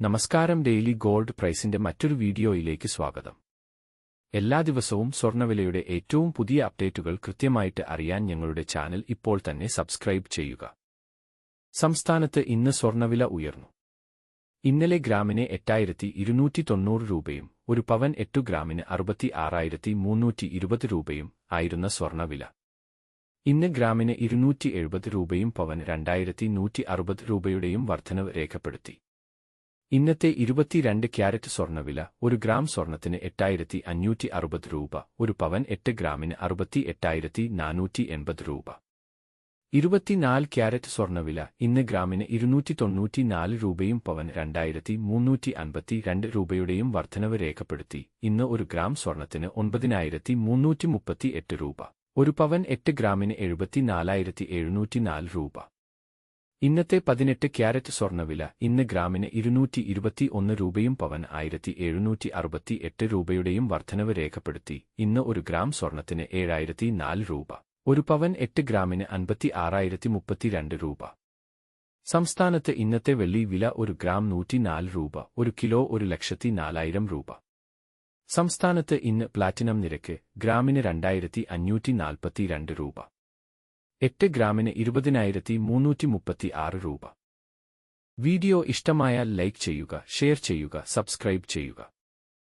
നമസ്കാരം daily gold പ്രൈസിന്റെ മറ്റൊരു വീഡിയോയിലേക്ക് സ്വാഗതം. എല്ലാ ദിവസവും സ്വർണവിലയുടെ ഏറ്റവും പുതിയ അപ്ഡേറ്റുകൾ കൃത്യമായിട്ട് അറിയാൻ ഞങ്ങളുടെ ചാനൽ ഇപ്പോൾ തന്നെ സബ്സ്ക്രൈബ് ചെയ്യുക. സംസ്ഥാനത്ത് ഇന്ന് സ്വർണവില ഉയർന്നു. ഇന്നലെ ഗ്രാമിന് എട്ടായിരത്തി ഇരുന്നൂറ്റി തൊണ്ണൂറ് രൂപയും ഒരു പവൻ എട്ടു ഗ്രാമിന് അറുപത്തി ആറായിരത്തി മുന്നൂറ്റി ഇരുപത് രൂപയും ആയിരുന്ന സ്വർണവില ഇന്ന് ഗ്രാമിന് ഇരുന്നൂറ്റി എഴുപത് രൂപയും പവൻ രണ്ടായിരത്തി നൂറ്റി അറുപത് രൂപയുടെയും വർധനവ് രേഖപ്പെടുത്തി. ഇന്നത്തെ ഇരുപത്തിരണ്ട് ക്യാരറ്റ് സ്വർണവില ഒരു ഗ്രാം സ്വർണത്തിന് എട്ടായിരത്തി അഞ്ഞൂറ്റി അറുപത് രൂപ ഒരു പവൻ എട്ട് ഗ്രാമിന് അറുപത്തി എട്ടായിരത്തി നാനൂറ്റി എൺപത് രൂപ. ഇരുപത്തിനാല് ക്യാരറ്റ് സ്വർണവില ഇന്ന് ഗ്രാമിന് ഇരുന്നൂറ്റി തൊണ്ണൂറ്റിനാല് രൂപയും പവൻ രണ്ടായിരത്തി മുന്നൂറ്റി അൻപത്തി രണ്ട് രൂപയുടെയും വർധനവ് രേഖപ്പെടുത്തി. ഇന്ന് ഒരു ഗ്രാം സ്വർണത്തിന് ഒൻപതിനായിരത്തി മുന്നൂറ്റി മുപ്പത്തി എട്ട് രൂപ ഒരു പവൻ എട്ട് ഗ്രാമിന് എഴുപത്തിനാലായിരത്തി എഴുന്നൂറ്റിനാല് രൂപ. ഇന്നത്തെ പതിനെട്ട് ക്യാരറ്റ് സ്വർണവില ഇന്ന് ഗ്രാമിന് ഇരുന്നൂറ്റി ഇരുപത്തി ഒന്ന് രൂപയും പവൻ ആയിരത്തി എഴുന്നൂറ്റി അറുപത്തി എട്ട് രൂപയുടെയും വർധനവ് രേഖപ്പെടുത്തി. ഇന്ന് ഒരു ഗ്രാം സ്വർണത്തിന് ഏഴായിരത്തി നാല് രൂപ. ഒരു പവൻ എട്ട് ഗ്രാമിന് അൻപത്തി ആറായിരത്തി മുപ്പത്തിരണ്ട് രൂപ. സംസ്ഥാനത്ത് ഇന്നത്തെ വെള്ളി വില ഒരു ഗ്രാം നൂറ്റിനാല് രൂപ. ഒരു കിലോ ഒരു ലക്ഷത്തി നാലായിരം രൂപ. സംസ്ഥാനത്ത് ഇന്ന് പ്ലാറ്റിനം നിരക്ക് ഗ്രാമിന് രണ്ടായിരത്തി അഞ്ഞൂറ്റി നാൽപ്പത്തിരണ്ട് രൂപ. എട്ട് ഗ്രാമിന് ഇരുപതിനായിരത്തി മുന്നൂറ്റി മുപ്പത്തി ആറ് രൂപ. വീഡിയോ ഇഷ്ടമായാൽ ലൈക്ക് ചെയ്യുക ഷെയർ ചെയ്യുക സബ്സ്ക്രൈബ് ചെയ്യുക.